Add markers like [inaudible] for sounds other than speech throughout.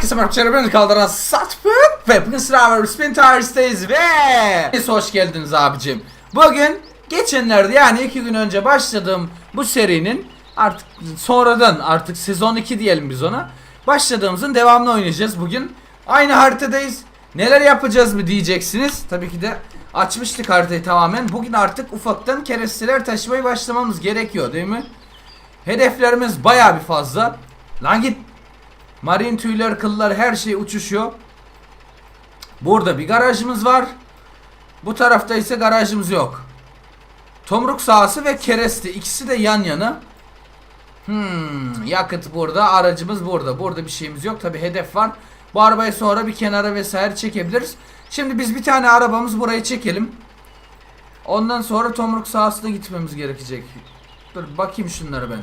Herkese merhaba ben kaldıran Satpıt ve bugün sıra Spin Tires'teyiz ve hoş geldiniz abicim. Bugün geçenlerde yani iki gün önce başladığım bu serinin artık sonradan artık sezon 2 diyelim biz ona. Başladığımızın devamını oynayacağız bugün. Aynı haritadayız. Neler yapacağız mı diyeceksiniz. Tabii ki de açmıştık haritayı tamamen. Bugün artık ufaktan keresteler taşımaya başlamamız gerekiyor değil mi? Hedeflerimiz baya bir fazla. Lan git. Marin tüyler, kıllar her şey uçuşuyor. Burada bir garajımız var. Bu tarafta ise garajımız yok. Tomruk sahası ve kereste ikisi de yan yana. Hmm, yakıt burada, aracımız burada. Burada bir şeyimiz yok. Tabi hedef var. Bu arabayı sonra bir kenara vesaire çekebiliriz. Şimdi biz bir tane arabamız buraya çekelim. Ondan sonra tomruk sahasına gitmemiz gerekecek. Dur bakayım şunları ben.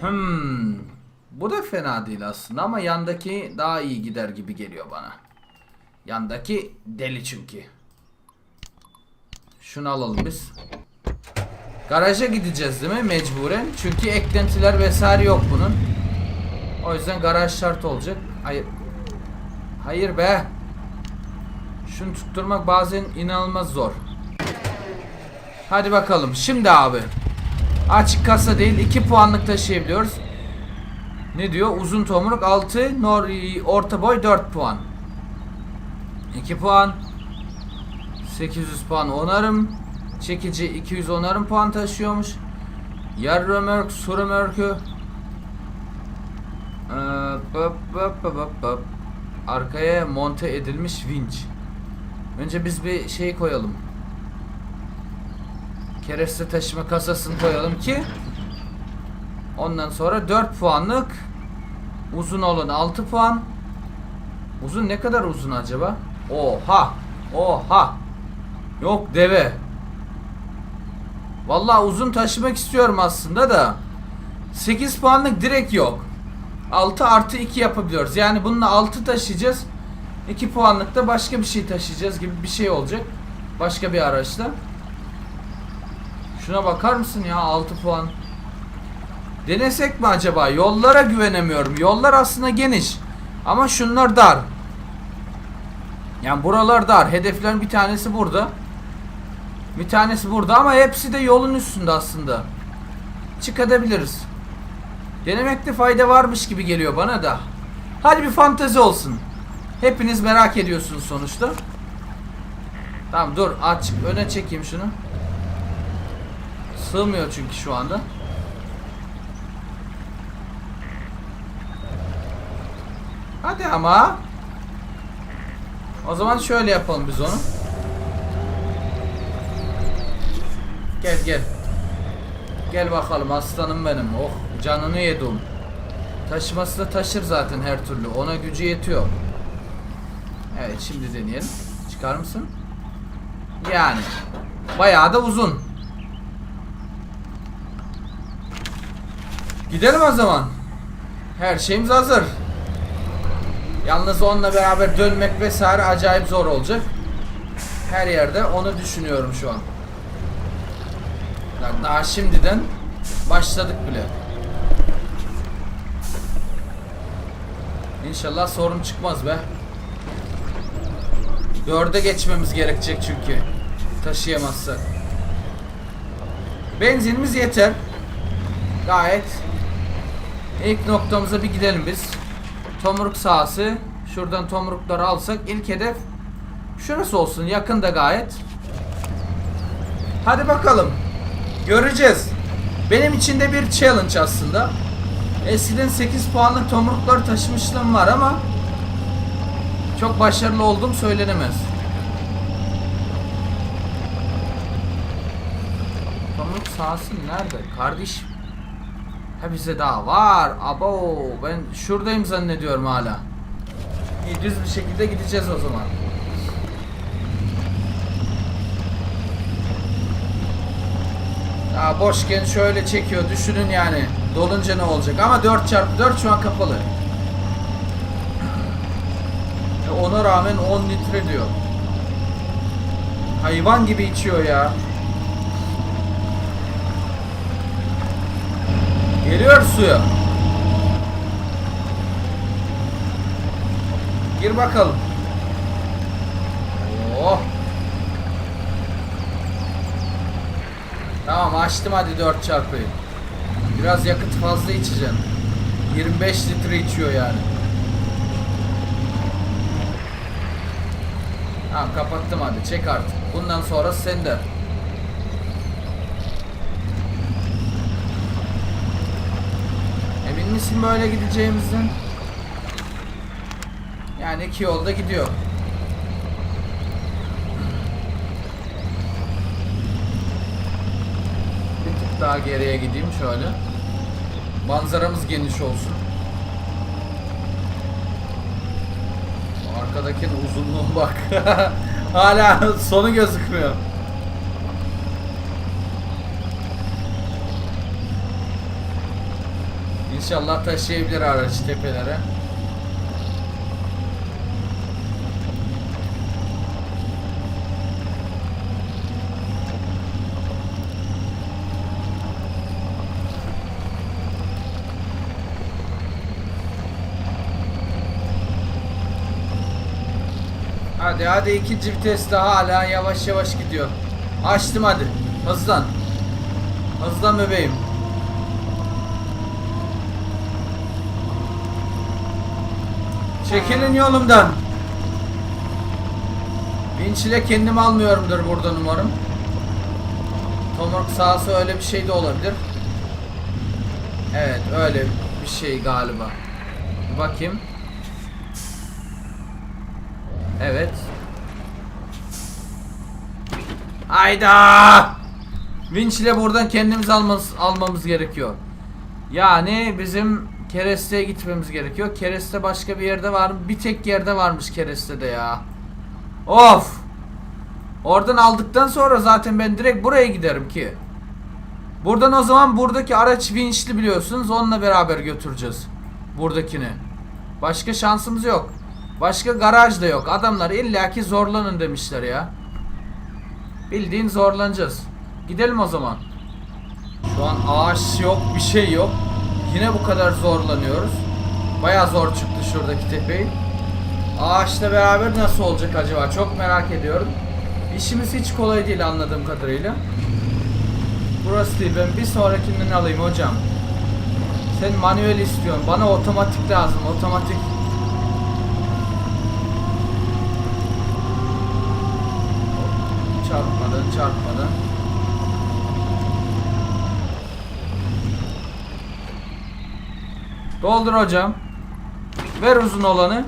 Hmm. Bu da fena değil aslında ama yandaki daha iyi gider gibi geliyor bana. Yandaki deli çünkü. Şunu alalım biz. Garaja gideceğiz değil mi mecburen? Çünkü eklentiler vesaire yok bunun. O yüzden garaj şart olacak. Hayır. Hayır be. Şunu tutturmak bazen inanılmaz zor. Hadi bakalım. Şimdi abi. Açık kasa değil 2 puanlık taşıyabiliyoruz. Ne diyor? Uzun tomruk 6, nor orta boy 4 puan. 2 puan. 800 puan onarım. Çekici 200 onarım puan taşıyormuş. Yer römörk, su römörkü. Ee, böp, böp, böp, böp. Arkaya monte edilmiş vinç. Önce biz bir şey koyalım. Kereste taşıma kasasını koyalım ki Ondan sonra 4 puanlık uzun olan 6 puan. Uzun ne kadar uzun acaba? Oha! Oha! Yok deve. Vallahi uzun taşımak istiyorum aslında da 8 puanlık direkt yok. 6 artı 2 yapabiliyoruz. Yani bununla 6 taşıyacağız. 2 puanlık da başka bir şey taşıyacağız gibi bir şey olacak. Başka bir araçla. Şuna bakar mısın ya 6 puan. Denesek mi acaba? Yollara güvenemiyorum. Yollar aslında geniş. Ama şunlar dar. Yani buralar dar. Hedeflerin bir tanesi burada. Bir tanesi burada ama hepsi de yolun üstünde aslında. Çıkabiliriz. Denemekte fayda varmış gibi geliyor bana da. Hadi bir fantezi olsun. Hepiniz merak ediyorsunuz sonuçta. Tamam dur aç öne çekeyim şunu. Sığmıyor çünkü şu anda. Hadi ama. O zaman şöyle yapalım biz onu. Gel gel. Gel bakalım aslanım benim. Oh canını yedim. Taşıması da taşır zaten her türlü. Ona gücü yetiyor. Evet şimdi deneyelim. Çıkar mısın? Yani. Bayağı da uzun. Gidelim o zaman. Her şeyimiz hazır. Yalnız onunla beraber dönmek vesaire acayip zor olacak. Her yerde onu düşünüyorum şu an. Daha- Daha şimdiden başladık bile. İnşallah sorun çıkmaz be. Dörde geçmemiz gerekecek çünkü. Taşıyamazsak. Benzinimiz yeter. Gayet. İlk noktamıza bir gidelim biz. Tomruk sahası. Şuradan tomrukları alsak ilk hedef şurası olsun. Yakında gayet. Hadi bakalım. Göreceğiz. Benim için de bir challenge aslında. Eskiden 8 puanlık tomruklar taşımışlığım var ama çok başarılı oldum söylenemez. Tomruk sahası nerede? Kardeş Ha bize daha var. Abo ben şuradayım zannediyorum hala. İyi düz bir şekilde gideceğiz o zaman. Ya boşken şöyle çekiyor düşünün yani. Dolunca ne olacak ama 4x4 şu an kapalı. E ona rağmen 10 litre diyor. Hayvan gibi içiyor ya. Geliyor suya. Gir bakalım. Oh. Tamam açtım hadi 4 çarpıyı. Biraz yakıt fazla içeceğim. 25 litre içiyor yani. Tamam kapattım hadi çek artık. Bundan sonra sende. Misin böyle gideceğimizden? Yani iki yolda gidiyor. Bir tık daha geriye gideyim şöyle. Manzaramız geniş olsun. Arkadakinin uzunluğu bak. [laughs] Hala sonu gözükmüyor. İnşallah taşıyabilir araç tepelere. Hadi hadi ikinci viteste hala yavaş yavaş gidiyor. Açtım hadi. Hızlan. Hızlan bebeğim. Çekilin yolumdan. Vinç ile kendim almıyorumdur buradan umarım. Tomruk sahası öyle bir şey de olabilir. Evet öyle bir şey galiba. Bir bakayım. Evet. Ayda! Vinç ile buradan kendimiz almamız, almamız gerekiyor. Yani bizim Kereste'ye gitmemiz gerekiyor. Kereste başka bir yerde var mı? Bir tek yerde varmış Kereste'de ya. Of! Oradan aldıktan sonra zaten ben direkt buraya giderim ki. Buradan o zaman buradaki araç vinçli biliyorsunuz. Onunla beraber götüreceğiz. Buradakini. Başka şansımız yok. Başka garaj da yok. Adamlar illaki zorlanın demişler ya. Bildiğin zorlanacağız. Gidelim o zaman. Şu an ağaç yok, bir şey yok. Yine bu kadar zorlanıyoruz. Baya zor çıktı şuradaki tepeyi. Ağaçla beraber nasıl olacak acaba? Çok merak ediyorum. İşimiz hiç kolay değil anladığım kadarıyla. Burası değil. Ben bir sonrakinden alayım hocam. Sen manuel istiyorsun. Bana otomatik lazım. Otomatik. Çarpmadan çarpmadan. Doldur hocam. Ver uzun olanı.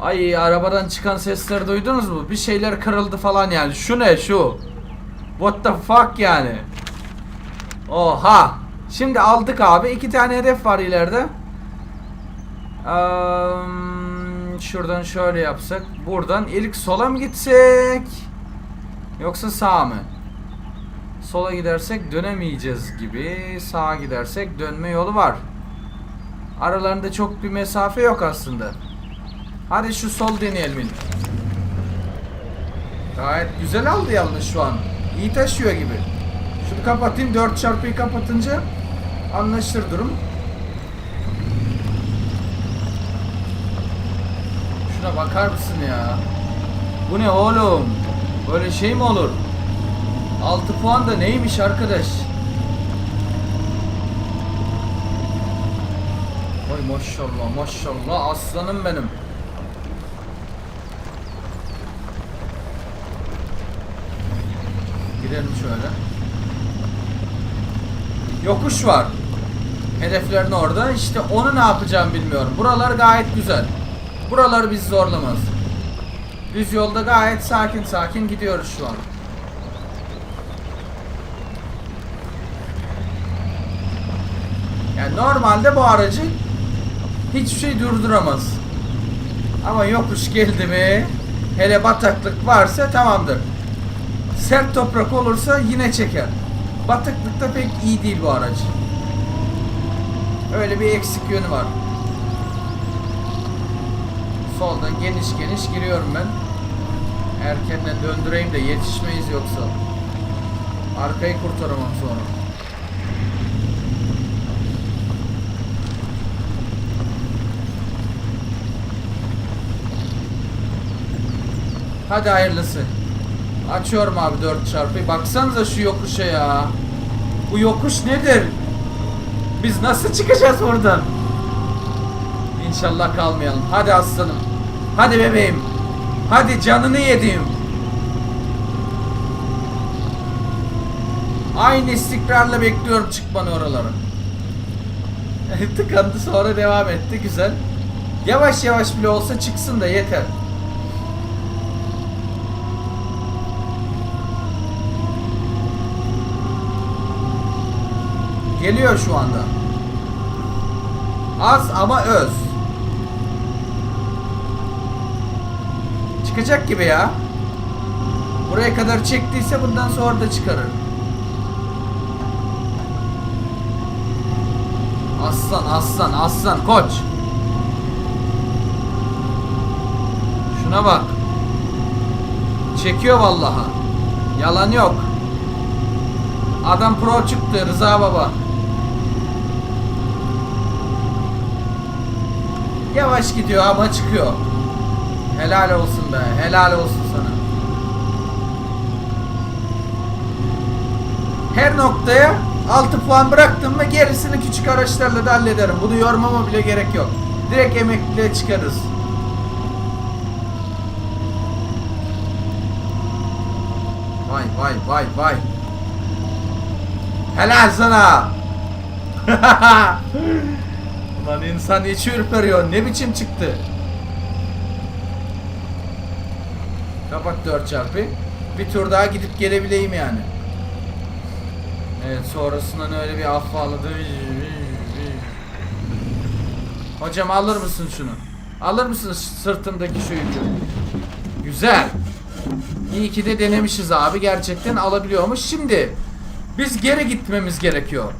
Ay arabadan çıkan sesleri duydunuz mu? Bir şeyler kırıldı falan yani. Şu ne şu? What the fuck yani? Oha. Şimdi aldık abi. iki tane hedef var ileride. Eee, şuradan şöyle yapsak. Buradan ilk sola mı gitsek? Yoksa sağa mı? Sola gidersek dönemeyeceğiz gibi. Sağa gidersek dönme yolu var. Aralarında çok bir mesafe yok aslında. Hadi şu sol deneyelim. Gayet güzel aldı yalnız şu an. İyi taşıyor gibi. Şunu kapatayım. 4 çarpıyı kapatınca anlaşılır durum. Şuna bakar mısın ya? Bu ne oğlum? Böyle şey mi olur? 6 puan da neymiş arkadaş? Maşallah maşallah aslanım benim. Girelim şöyle. Yokuş var. Hedeflerin orada. İşte onu ne yapacağım bilmiyorum. Buralar gayet güzel. Buralar bizi zorlamaz. Düz yolda gayet sakin sakin gidiyoruz şu an. Yani normalde bu aracı hiçbir şey durduramaz. Ama yokuş geldi mi hele bataklık varsa tamamdır. Sert toprak olursa yine çeker. Bataklıkta pek iyi değil bu araç. Öyle bir eksik yönü var. Soldan geniş geniş giriyorum ben. Erkenden döndüreyim de yetişmeyiz yoksa. Arkayı kurtaramam sonra. Hadi hayırlısı. Açıyorum abi 4 çarpıyı. Baksanıza şu yokuşa ya. Bu yokuş nedir? Biz nasıl çıkacağız buradan? İnşallah kalmayalım. Hadi aslanım. Hadi bebeğim. Hadi canını yedim. Aynı istikrarla bekliyorum çıkmanı oralara. [laughs] Tıkandı sonra devam etti. Güzel. Yavaş yavaş bile olsa çıksın da yeter. Geliyor şu anda. Az ama öz. Çıkacak gibi ya. Buraya kadar çektiyse bundan sonra da çıkarır. Aslan aslan aslan koç. Şuna bak. Çekiyor vallaha. Yalan yok. Adam pro çıktı Rıza baba. Yavaş gidiyor ama çıkıyor. Helal olsun be. Helal olsun sana. Her noktaya 6 puan bıraktım mı gerisini küçük araçlarla da hallederim. Bunu yormama bile gerek yok. Direkt emekliliğe çıkarız. Vay vay vay vay. Helal sana. [laughs] Ulan insan içi ürperiyor. Ne biçim çıktı? Kapat 4 çarpı. Bir tur daha gidip gelebileyim yani. Evet sonrasından öyle bir afalladı. Hocam alır mısın şunu? Alır mısın sırtımdaki şu yükü? Güzel. İyi ki de denemişiz abi. Gerçekten alabiliyormuş. Şimdi biz geri gitmemiz gerekiyor.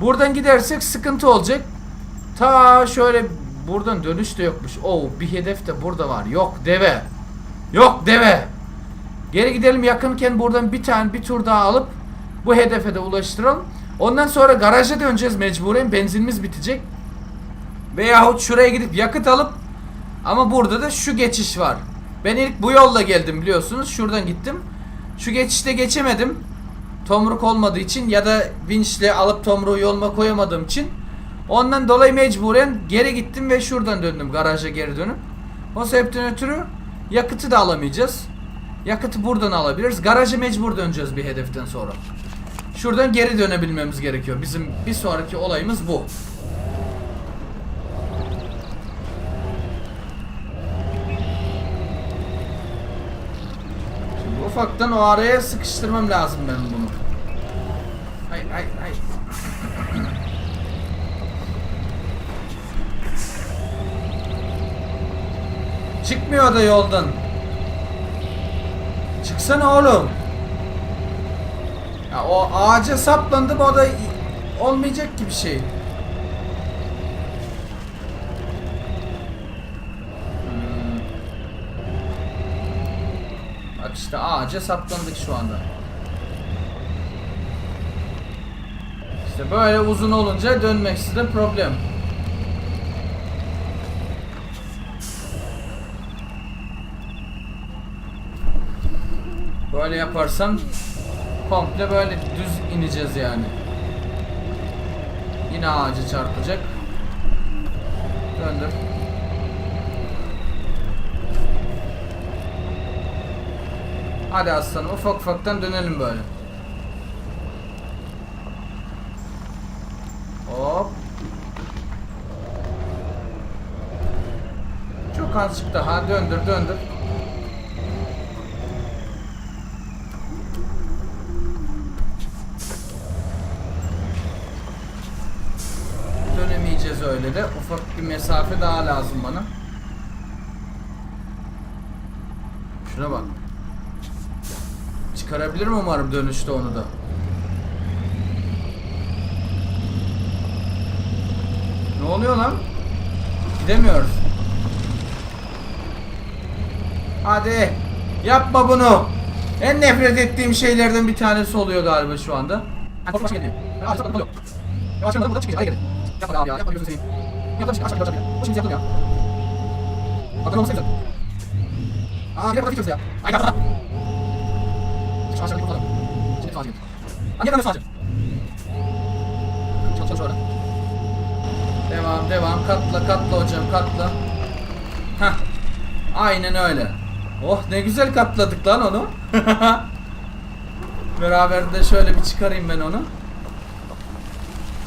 Buradan gidersek sıkıntı olacak. Ta şöyle buradan dönüş de yokmuş. Oo bir hedef de burada var. Yok deve. Yok deve. Geri gidelim yakınken buradan bir tane bir tur daha alıp bu hedefe de ulaştıralım. Ondan sonra garaja döneceğiz mecburen. Benzinimiz bitecek. Veyahut şuraya gidip yakıt alıp ama burada da şu geçiş var. Ben ilk bu yolla geldim biliyorsunuz. Şuradan gittim. Şu geçişte geçemedim. Tomruk olmadığı için ya da vinçle alıp tomruğu yoluma koyamadığım için ondan dolayı mecburen geri gittim ve şuradan döndüm garaja geri dönüp. O sebepten ötürü yakıtı da alamayacağız. Yakıtı buradan alabiliriz. Garaja mecbur döneceğiz bir hedeften sonra. Şuradan geri dönebilmemiz gerekiyor. Bizim bir sonraki olayımız bu. Şimdi ufaktan o araya sıkıştırmam lazım ben bunu. Hayır hayır hayır. Çıkmıyor da yoldan. Çıksana oğlum. Ya o ağaca saplandım o da olmayacak gibi şey. Hmm. Bak işte ağaca saplandık şu anda. İşte böyle uzun olunca dönmek size problem. Böyle yaparsam komple böyle düz ineceğiz yani. Yine ağacı çarpacak. Döndür. Hadi aslanım ufak ufaktan dönelim böyle. Hop. Çok azıcık daha döndür döndür. Dönemeyeceğiz öyle de. Ufak bir mesafe daha lazım bana. Şuna bak. Çıkarabilirim umarım dönüşte onu da. Ne oluyor lan? Gidemiyoruz. Hadi. Yapma bunu. En nefret ettiğim şeylerden bir tanesi oluyor galiba şu anda. Başka geliyor. Ağaçta kalıyor. Yavaş yavaş burada çıkacağız. Hayır gelin. Yapma abi ya. Yapma gözünü seveyim. Yapma şimdi aşağı aşağı. Bu şimdi yapılıyor. Bakın olmasa güzel. Aa, bir de kimse ya. Ay yapma. Şu bir bakalım. Şimdi gidiyor. Aa, niye dönüyorsun hacım? Çalış çalış orada. Devam devam katla katla hocam katla. Heh. Aynen öyle. Oh ne güzel katladık lan onu. Beraber de şöyle bir çıkarayım ben onu.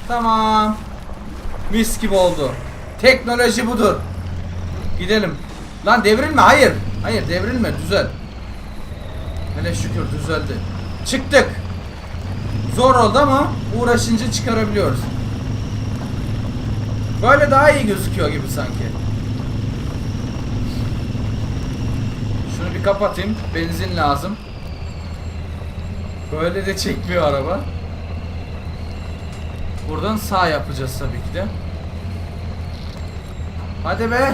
Tamam. Mis gibi oldu. Teknoloji budur. Gidelim. Lan devrilme hayır. Hayır devrilme düzel. Hele şükür düzeldi. Çıktık. Zor oldu ama uğraşınca çıkarabiliyoruz. Böyle daha iyi gözüküyor gibi sanki. Şunu bir kapatayım. Benzin lazım. Böyle de çekmiyor araba. Buradan sağ yapacağız tabii ki de. Hadi be.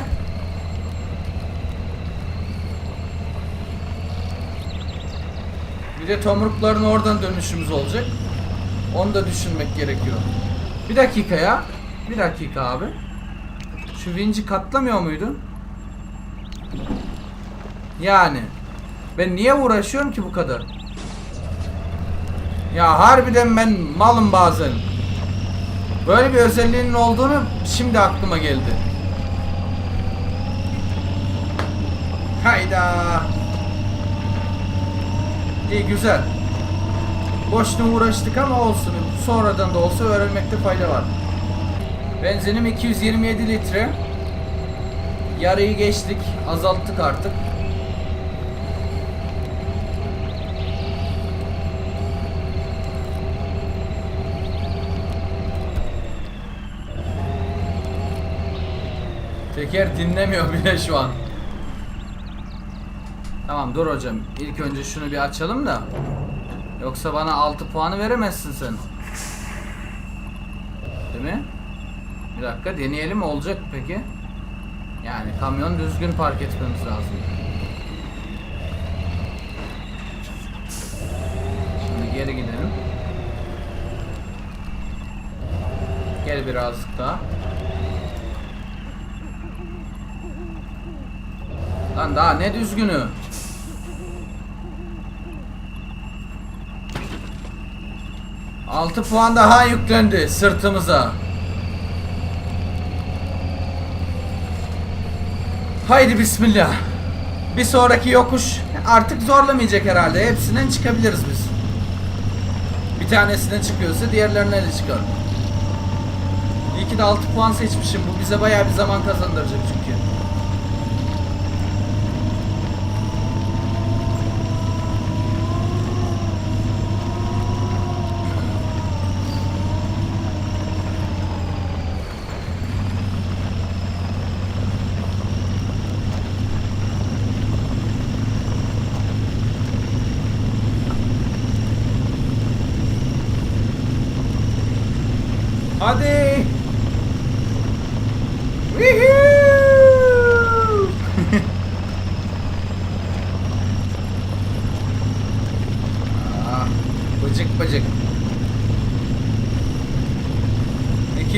Bir de tomrukların oradan dönüşümüz olacak. Onu da düşünmek gerekiyor. Bir dakika ya. Bir dakika abi. Şu vinci katlamıyor muydu? Yani. Ben niye uğraşıyorum ki bu kadar? Ya harbiden ben malım bazen. Böyle bir özelliğinin olduğunu şimdi aklıma geldi. Hayda. İyi güzel. Boşuna uğraştık ama olsun. Sonradan da olsa öğrenmekte fayda var. Benzinim 227 litre. Yarıyı geçtik. Azalttık artık. Teker dinlemiyor bile şu an. Tamam dur hocam. İlk önce şunu bir açalım da. Yoksa bana 6 puanı veremezsin sen. Değil mi? Bir dakika deneyelim olacak peki. Yani kamyon düzgün park etmemiz lazım. Şimdi geri gidelim. Gel birazcık daha. Lan daha ne düzgünü? Altı puan daha yüklendi sırtımıza. Haydi bismillah. Bir sonraki yokuş artık zorlamayacak herhalde. Hepsinden çıkabiliriz biz. Bir tanesinden çıkıyorsa diğerlerine de çıkar. İyi ki de 6 puan seçmişim. Bu bize bayağı bir zaman kazandıracak çünkü.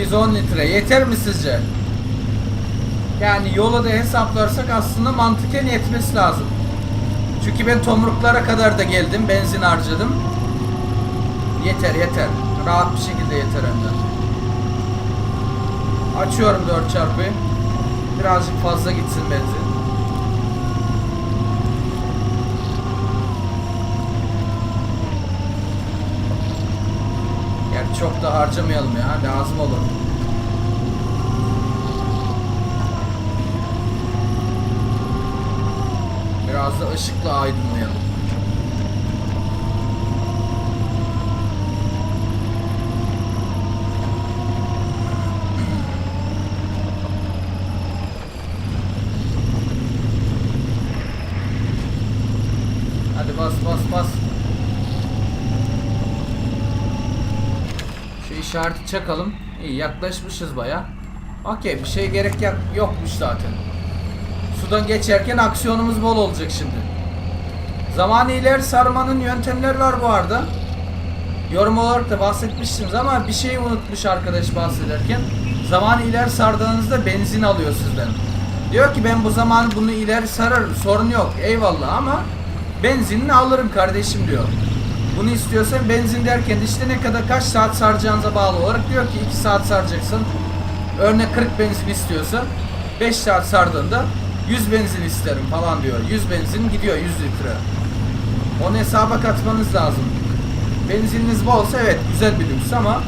210 litre yeter mi sizce? Yani yola da hesaplarsak aslında mantıken yetmesi lazım. Çünkü ben tomruklara kadar da geldim, benzin harcadım. Yeter yeter. Rahat bir şekilde yeter hem de. Açıyorum 4 çarpıyı. Birazcık fazla gitsin benzin. Çok da harcamayalım ya. Lazım olur. Biraz da ışıkla aydınlayalım. Hadi bas bas bas. Şu işareti çakalım. İyi yaklaşmışız baya. Okey bir şey gerek yok- yokmuş zaten. Sudan geçerken aksiyonumuz bol olacak şimdi. Zaman ileri sarmanın yöntemleri var bu arada. Yorum olarak da bahsetmiştiniz ama bir şey unutmuş arkadaş bahsederken. Zaman ileri sardığınızda benzin alıyor sizden. Diyor ki ben bu zaman bunu ileri sararım sorun yok eyvallah ama benzinini alırım kardeşim diyor. Bunu istiyorsan benzin derken de işte ne kadar kaç saat saracağınıza bağlı olarak diyor ki 2 saat saracaksın. Örnek 40 benzin istiyorsan 5 saat sardığında 100 benzin isterim falan diyor. 100 benzin gidiyor 100 litre. Onu hesaba katmanız lazım. Benzininiz bolsa evet güzel bir lüks ama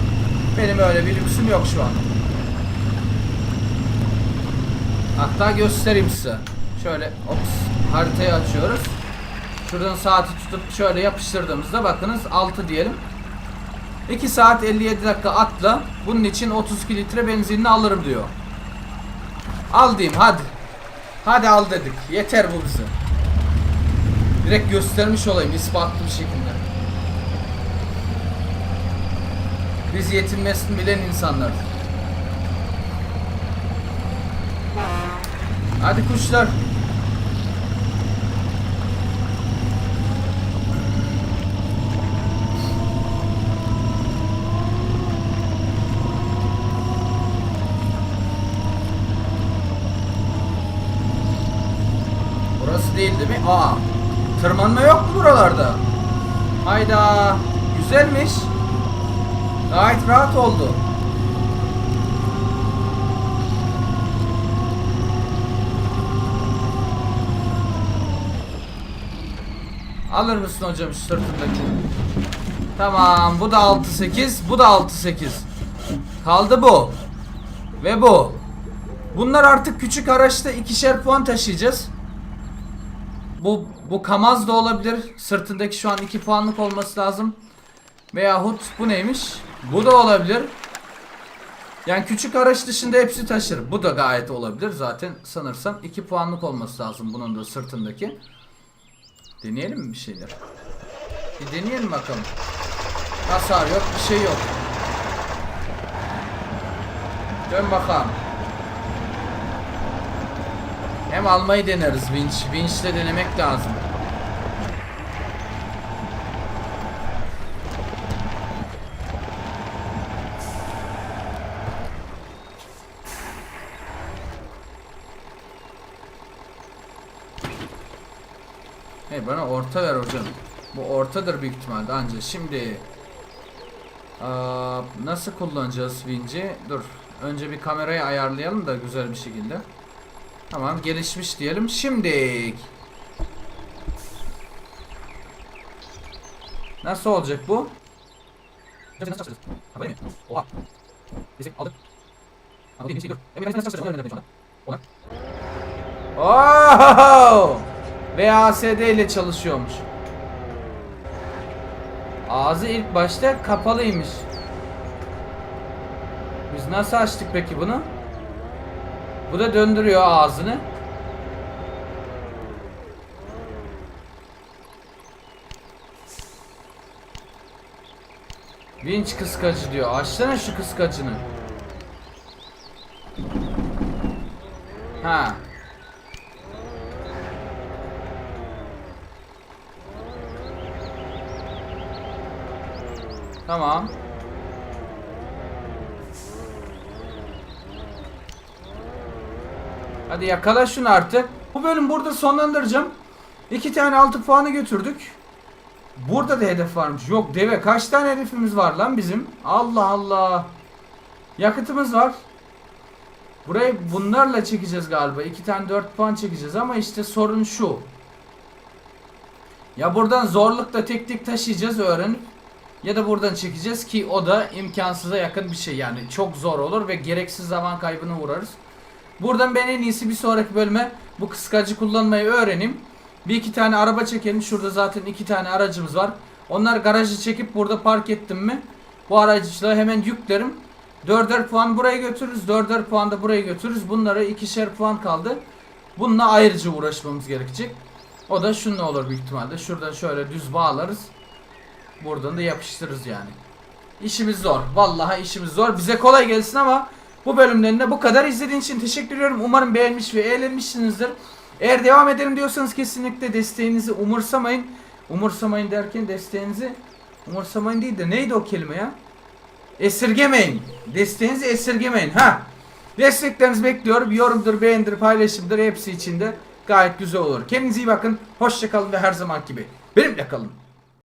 benim öyle bir lüksüm yok şu an. Hatta göstereyim size. Şöyle ops haritayı açıyoruz. Şuradan saati tutup şöyle yapıştırdığımızda bakınız 6 diyelim. 2 saat 57 dakika atla. Bunun için 32 litre benzinini alırım diyor. Al diyeyim hadi. Hadi al dedik. Yeter bu bize. Direkt göstermiş olayım ispatlı bir şekilde. Biz yetinmesini bilen insanlarız. Hadi kuşlar. Burası değil değil mi? Aa. Tırmanma yok mu buralarda? Hayda. Güzelmiş. Gayet rahat oldu. Alır mısın hocam şu sırtındaki? Tamam bu da 6-8 bu da 6-8 Kaldı bu Ve bu Bunlar artık küçük araçta ikişer puan taşıyacağız Bu bu Kamaz da olabilir Sırtındaki şu an 2 puanlık olması lazım Veyahut bu neymiş Bu da olabilir Yani küçük araç dışında hepsi taşır Bu da gayet olabilir zaten sanırsam 2 puanlık olması lazım bunun da sırtındaki Deneyelim mi bir şeyler? Bir deneyelim bakalım. Hasar yok, bir şey yok. Dön bakalım. Hem almayı deneriz vinç. Vinçle denemek lazım. Hey bana orta ver hocam. Bu ortadır büyük ihtimalle anca. Şimdi nasıl kullanacağız vinci? Dur. Önce bir kamerayı ayarlayalım da güzel bir şekilde. Tamam gelişmiş diyelim. Şimdi Nasıl olacak bu? Oha. Destek aldık. Bu değil. Dur. Ben nasıl çalışacağım? Onu öğrendim şu anda. Ona. Oh! VASD ile çalışıyormuş. Ağzı ilk başta kapalıymış. Biz nasıl açtık peki bunu? Bu da döndürüyor ağzını. Vinç kıskacı diyor. Açsana şu kıskacını. Ha. Tamam. Hadi yakala şunu artık. Bu bölüm burada sonlandıracağım. İki tane altı puanı götürdük. Burada da hedef varmış. Yok deve kaç tane hedefimiz var lan bizim? Allah Allah. Yakıtımız var. Burayı bunlarla çekeceğiz galiba. İki tane dört puan çekeceğiz ama işte sorun şu. Ya buradan zorlukla tek tek taşıyacağız öğrenip ya da buradan çekeceğiz ki o da imkansıza yakın bir şey yani çok zor olur ve gereksiz zaman kaybına uğrarız. Buradan ben en iyisi bir sonraki bölüme bu kıskacı kullanmayı öğreneyim. Bir iki tane araba çekelim. Şurada zaten iki tane aracımız var. Onlar garajı çekip burada park ettim mi bu aracıyla hemen yüklerim. 4'er puan buraya götürürüz. 4'er puan da buraya götürürüz. Bunlara ikişer puan kaldı. Bununla ayrıca uğraşmamız gerekecek. O da şununla olur büyük ihtimalle. Şuradan şöyle düz bağlarız. Buradan da yapıştırırız yani. İşimiz zor. Vallahi işimiz zor. Bize kolay gelsin ama bu bölümden de bu kadar. İzlediğiniz için teşekkür ediyorum. Umarım beğenmiş ve eğlenmişsinizdir. Eğer devam edelim diyorsanız kesinlikle desteğinizi umursamayın. Umursamayın derken desteğinizi umursamayın değil de neydi o kelime ya? Esirgemeyin. Desteğinizi esirgemeyin. Ha. Desteklerinizi bekliyorum. Yorumdur, beğendir, paylaşımdır hepsi içinde gayet güzel olur. Kendinize iyi bakın. Hoşçakalın ve her zaman gibi benimle kalın.